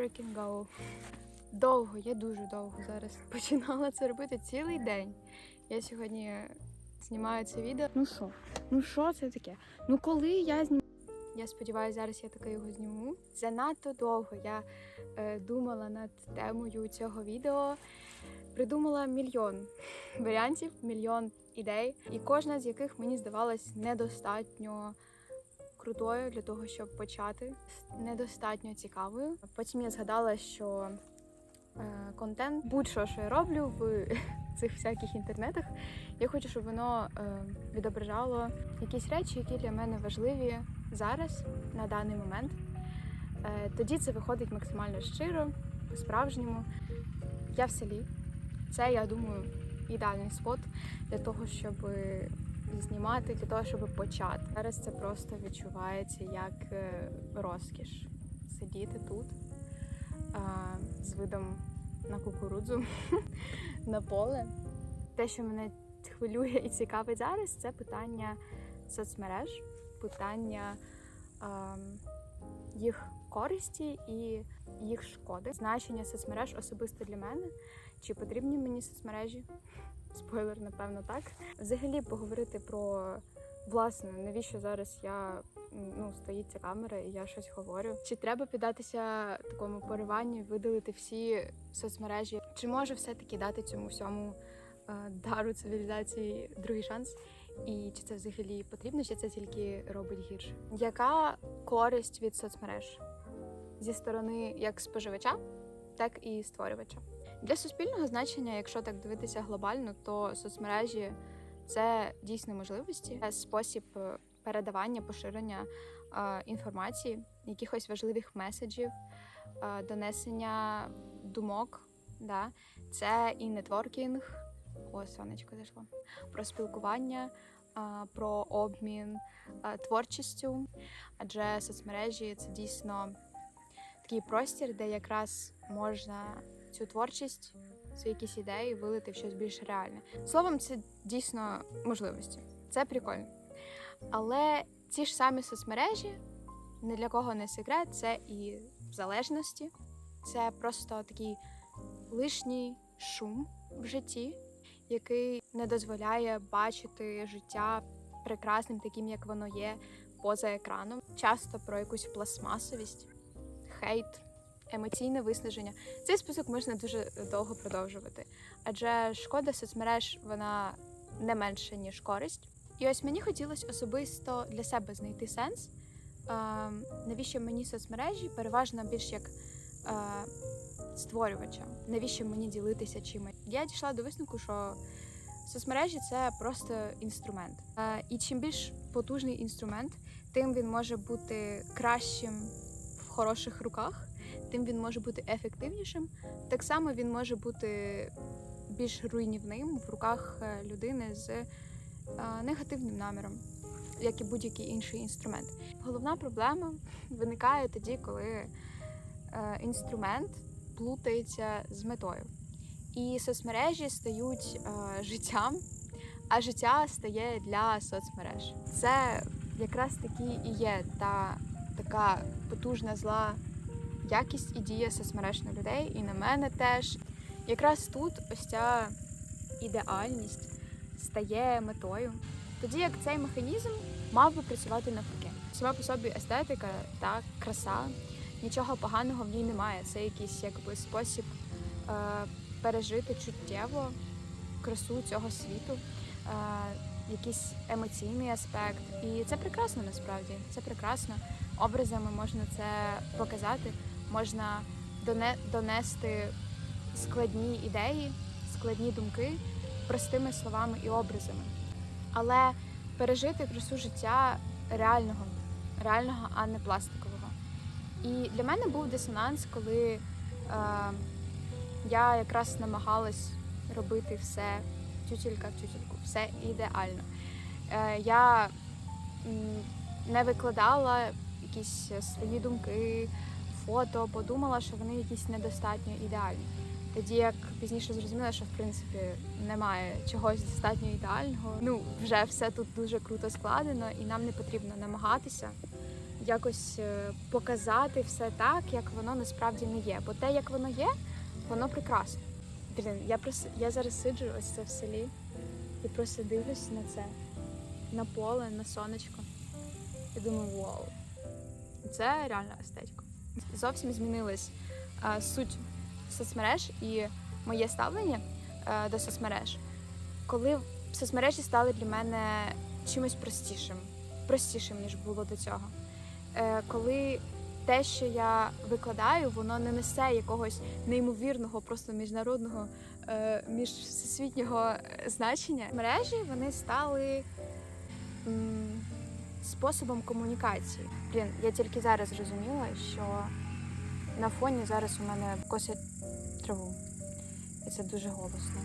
freaking go. Довго, я дуже довго зараз починала це робити цілий день. Я сьогодні знімаю це відео. Ну що? Ну що це таке? Ну коли я знімаю. Я сподіваюся, зараз я таки його зніму. Занадто довго я е, думала над темою цього відео. Придумала мільйон варіантів, мільйон ідей, і кожна з яких мені здавалась недостатньо крутою для того, щоб почати, недостатньо цікавою. Потім я згадала, що е, контент, будь-що, що я роблю в цих всяких інтернетах, я хочу, щоб воно е, відображало якісь речі, які для мене важливі зараз, на даний момент. Е, тоді це виходить максимально щиро, по-справжньому. Я в селі. Це, я думаю, ідеальний спот для того, щоб знімати, для того, щоб почати. Зараз це просто відчувається як е, розкіш сидіти тут з видом на кукурудзу, на поле. Те, що мене хвилює і цікавить зараз, це питання соцмереж, питання їх користі і їх шкоди. Значення соцмереж особисто для мене. Чи потрібні мені соцмережі? Спойлер, напевно, так. Взагалі поговорити про власне, навіщо зараз я ну стоїть ця камера і я щось говорю. Чи треба піддатися такому пориванню, видалити всі соцмережі? Чи може все-таки дати цьому всьому е, дару цивілізації другий шанс? І чи це взагалі потрібно, чи це тільки робить гірше? Яка користь від соцмереж зі сторони як споживача, так і створювача? Для суспільного значення, якщо так дивитися глобально, то соцмережі це дійсно можливості, це спосіб е, передавання, поширення е, інформації, якихось важливих меседжів, е, донесення думок. Да? Це і нетворкінг, о, сонечко зайшло, про спілкування, про обмін творчістю, адже соцмережі це дійсно такий простір, де якраз можна цю творчість, свої якісь ідеї вилити в щось більш реальне. Словом, це дійсно можливості. Це прикольно. Але ці ж самі соцмережі, не для кого не секрет, це і залежності, це просто такий лишній шум в житті, який не дозволяє бачити життя прекрасним, таким, як воно є, поза екраном. Часто про якусь пластмасовість, хейт емоційне виснаження. Цей список можна дуже довго продовжувати, адже шкода соцмереж вона не менше ніж користь. І ось мені хотілося особисто для себе знайти сенс, е, навіщо мені соцмережі переважно більш як е, створювача, навіщо мені ділитися чимось. Я дійшла до висновку, що соцмережі це просто інструмент. Е, і чим більш потужний інструмент, тим він може бути кращим в хороших руках тим він може бути ефективнішим. Так само він може бути більш руйнівним в руках е, людини з е, негативним наміром, як і будь-який інший інструмент. Головна проблема виникає тоді, коли е, інструмент плутається з метою. І соцмережі стають життям, а життя стає для соцмереж. Це якраз таки і є та така потужна зла якість і дія соцмереж на людей, і на мене теж. Якраз тут ось ця ідеальність стає метою. Тоді як цей механізм мав би працювати навпаки. Сама по собі естетика та краса, нічого поганого в ній немає. Це якийсь якби спосіб е, пережити чуттєво красу цього світу, е, якийсь емоційний аспект. І це прекрасно насправді. Це прекрасно. Образами можна це показати можна донести складні ідеї, складні думки простими словами і образами. Але пережити красу життя реального, реального, а не пластикового. І для мене був дисонанс, коли е, я якраз намагалась робити все тютілька в тютельку, все ідеально. Е, Я не викладала якісь свої думки, фото, подумала, що вони якісь недостатньо ідеальні. Тоді як пізніше зрозуміла, що в принципі немає чогось достатньо ідеального. Ну вже все тут дуже круто складено, і нам не потрібно намагатися якось е, показати все так, як воно насправді не є. Бо те, як воно є, воно прекрасно. Блін, я просто я зараз сиджу ось це в селі і просто дивлюсь на це, на поле, на сонечко. І думаю, вау, це реальна естетика. Зовсім змінилась суть соцмереж і моє ставлення е, до соцмереж, коли соцмережі стали для мене чимось простішим, простішим, ніж було до цього. Е, коли те, що я викладаю, воно не несе якогось неймовірного, просто міжнародного, е, міжсвітнього значення. Мережі вони стали способом комунікації. Блін, я тільки зараз зрозуміла, що на фоні зараз у мене косять траву. І це дуже голосно.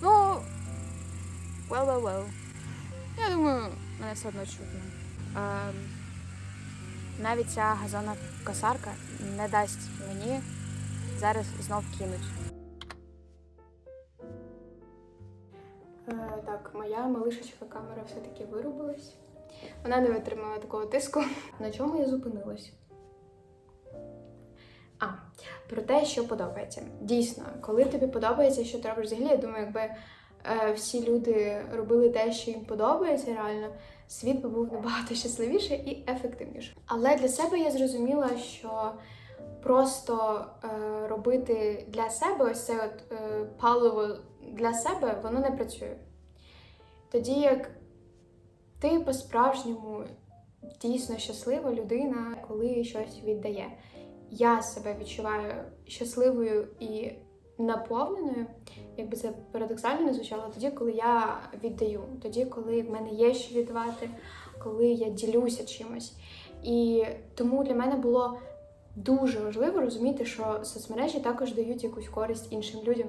Ну, well, well, well. Я думаю, мене все одно чутно. Ем, навіть ця газона косарка не дасть мені зараз знов кинуть. Так, моя малишечка камера все-таки вирубилась. Вона не витримала такого тиску. На чому я зупинилась? А, про те, що подобається. Дійсно, коли тобі подобається, що ти робиш взагалі, я думаю, якби е, всі люди робили те, що їм подобається, реально, світ би був набагато щасливіший і ефективніший. Але для себе я зрозуміла, що просто е, робити для себе ось це от, е, паливо для себе, воно не працює. Тоді як ти по-справжньому дійсно щаслива людина, коли щось віддає. Я себе відчуваю щасливою і наповненою, якби це парадоксально не звучало, тоді, коли я віддаю, тоді, коли в мене є що віддавати, коли я ділюся чимось. І тому для мене було дуже важливо розуміти, що соцмережі також дають якусь користь іншим людям.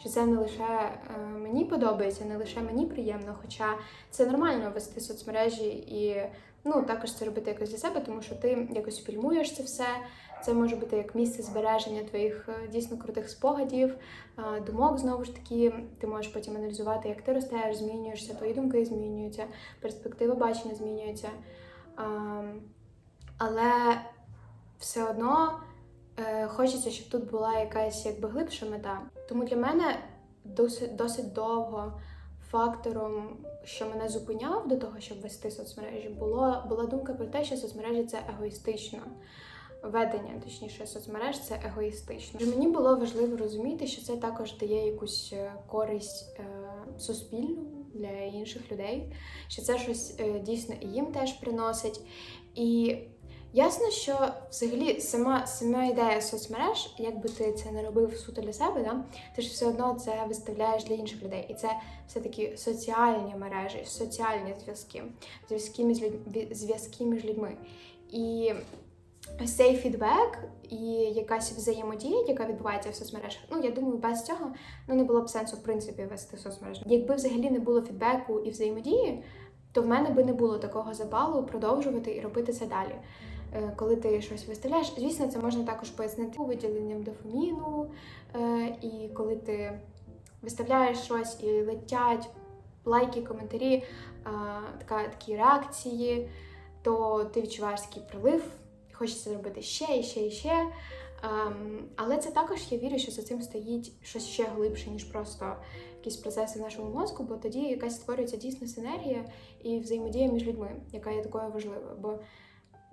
Що це не лише е, мені подобається, не лише мені приємно, хоча це нормально вести соцмережі і ну також це робити якось для себе, тому що ти якось фільмуєш це все. Це може бути як місце збереження твоїх е, дійсно крутих спогадів, е, думок знову ж таки. Ти можеш потім аналізувати, як ти ростеш, змінюєшся, твої думки змінюються, перспектива бачення змінюється. Але все одно е, хочеться, щоб тут була якась якби глибша мета. Тому для мене досить, досить довго фактором, що мене зупиняв до того, щоб вести соцмережі, було, була думка про те, що соцмережі це егоїстично. Ведення, точніше, соцмереж це егоїстично. Мені було важливо розуміти, що це також дає якусь е, користь е, суспільну для інших людей, що це щось е, дійсно і їм теж приносить. І ясно, що взагалі сама сама ідея соцмереж, якби ти це не робив суто для себе, да, ти ж все одно це виставляєш для інших людей. І це все-таки соціальні мережі, соціальні зв'язки, зв'язки між людь- зв'язки між людьми. І цей фідбек і якась взаємодія, яка відбувається в соцмережах. Ну я думаю, без цього ну не було б сенсу в принципі вести соцмережі. Якби взагалі не було фідбеку і взаємодії, то в мене би не було такого запалу продовжувати і робити це далі. Е, Коли ти щось виставляєш, звісно, це можна також пояснити виділенням дофаміну, е, і коли ти виставляєш щось і летять лайки, коментарі, е, така, такі реакції, то ти відчуваєш такий прилив, хочеться зробити ще і ще і ще. Ем, але це також я вірю, що за цим стоїть щось ще глибше, ніж просто якісь процеси в нашому мозку, бо тоді якась створюється дійсно синергія і взаємодія між людьми, яка є такою важливою. Бо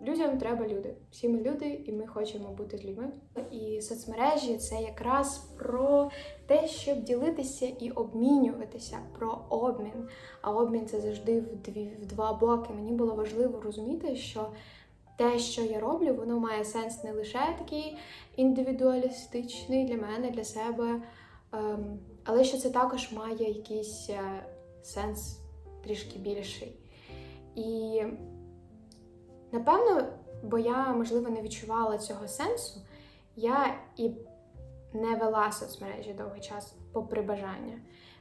людям треба люди. Всі ми люди, і ми хочемо бути з людьми. І соцмережі це якраз про те, щоб ділитися і обмінюватися, про обмін. А обмін це завжди в дві в два боки. Мені було важливо розуміти, що те, що я роблю, воно має сенс не лише такий індивідуалістичний для мене, для себе, ем, але що це також має якийсь е, сенс трішки більший. І напевно, бо я, можливо, не відчувала цього сенсу, я і не вела соцмережі довгий час, попри бажання.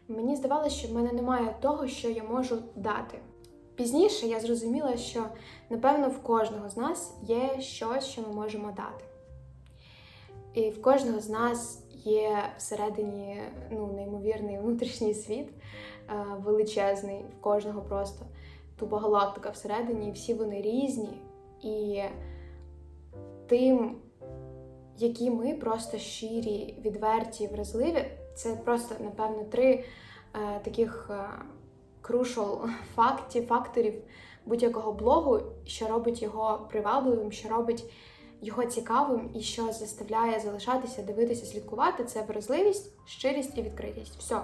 Мені здавалося, що в мене немає того, що я можу дати. Пізніше я зрозуміла, що напевно в кожного з нас є щось, що ми можемо дати. І в кожного з нас є всередині ну, неймовірний внутрішній світ, величезний, в кожного просто тупо галактика всередині, і всі вони різні. І тим, які ми просто щирі, відверті, вразливі, це просто, напевно, три е, таких е, crucial факті, факторів будь-якого блогу, що робить його привабливим, що робить його цікавим і що заставляє залишатися, дивитися, слідкувати, це вразливість, щирість і відкритість. Все.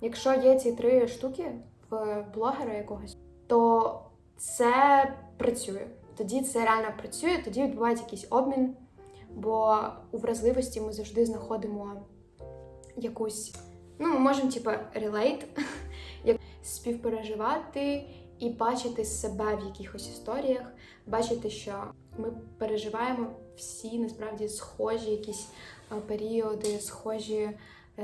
Якщо є ці три штуки в блогера якогось, то це працює. Тоді це реально працює, тоді відбувається якийсь обмін, бо у вразливості ми завжди знаходимо якусь, ну, ми можемо, типу, relate, як співпереживати і бачити себе в якихось історіях, бачити, що ми переживаємо всі насправді схожі якісь періоди, схожі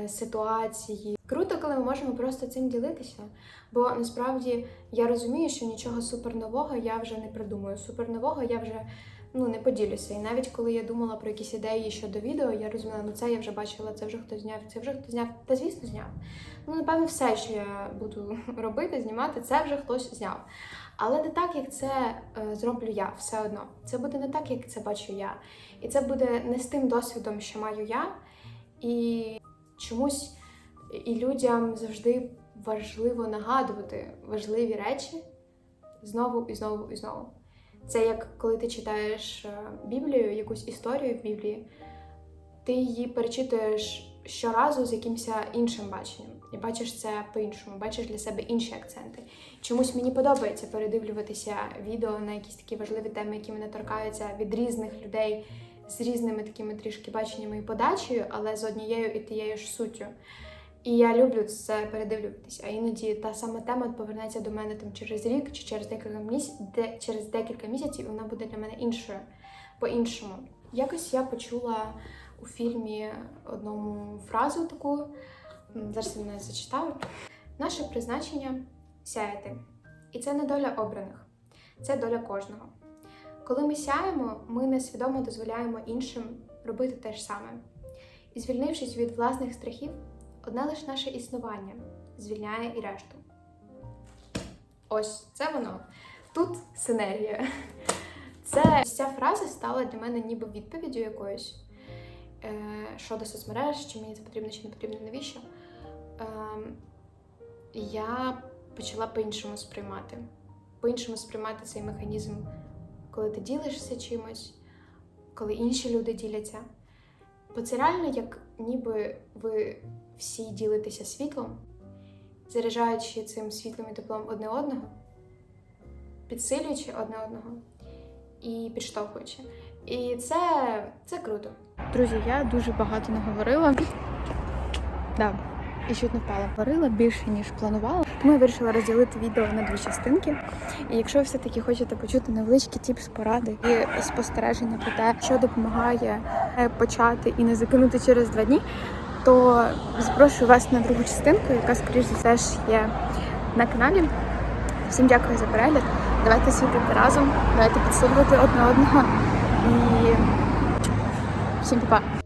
ситуації. Круто, коли ми можемо просто цим ділитися. Бо насправді я розумію, що нічого супернового я вже не придумаю. Супернового я вже ну не поділюся. І навіть коли я думала про якісь ідеї щодо відео, я розуміла, ну це я вже бачила, це вже хтось зняв, це вже хтось зняв. Та звісно, зняв. Ну, напевно, все, що я буду робити, знімати, це вже хтось зняв. Але не так, як це е, зроблю я, все одно. Це буде не так, як це бачу я. І це буде не з тим досвідом, що маю я. І чомусь і людям завжди важливо нагадувати важливі речі знову і знову і знову. Це як коли ти читаєш е, Біблію, якусь історію в Біблії, ти її перечитуєш щоразу з якимось іншим баченням. І бачиш це по-іншому, бачиш для себе інші акценти. Чомусь мені подобається передивлюватися відео на якісь такі важливі теми, які мене торкаються від різних людей з різними такими трішки баченнями і подачею, але з однією і тією ж суттю. І я люблю це передивлюватися. А іноді та сама тема повернеться до мене там через рік чи через декілька місяців, де через декілька місяців, і вона буде для мене іншою по-іншому. Якось я почула у фільмі одному фразу таку. Зараз я не зачитаю. Наше призначення сяяти. І це не доля обраних, це доля кожного. Коли ми сяємо, ми несвідомо дозволяємо іншим робити те ж саме. І звільнившись від власних страхів, одне лише наше існування звільняє і решту. Ось це воно. Тут синергія. Це ця фраза стала для мене ніби відповіддю якоюсь е, щодо соцмереж, чи мені це потрібно, чи не потрібно, навіщо. Е, я почала по-іншому сприймати. По-іншому сприймати цей механізм, коли ти ділишся чимось, коли інші люди діляться. Бо це реально як ніби ви всі ділитеся світлом, заряджаючи цим світлом і теплом одне одного, підсилюючи одне одного і підштовхуючи. І це, це круто. Друзі, я дуже багато наговорила. Да. І чуть не впала. Говорила більше, ніж планувала. Тому я вирішила розділити відео на дві частинки. І якщо ви все-таки хочете почути невеличкі тіпс, поради і спостереження про те, що допомагає почати і не закинути через два дні, то запрошую вас на другу частинку, яка, скоріш за все, ж є на каналі. Всім дякую за перегляд. Давайте світити разом, давайте підсилювати одне одного. І всім па-па!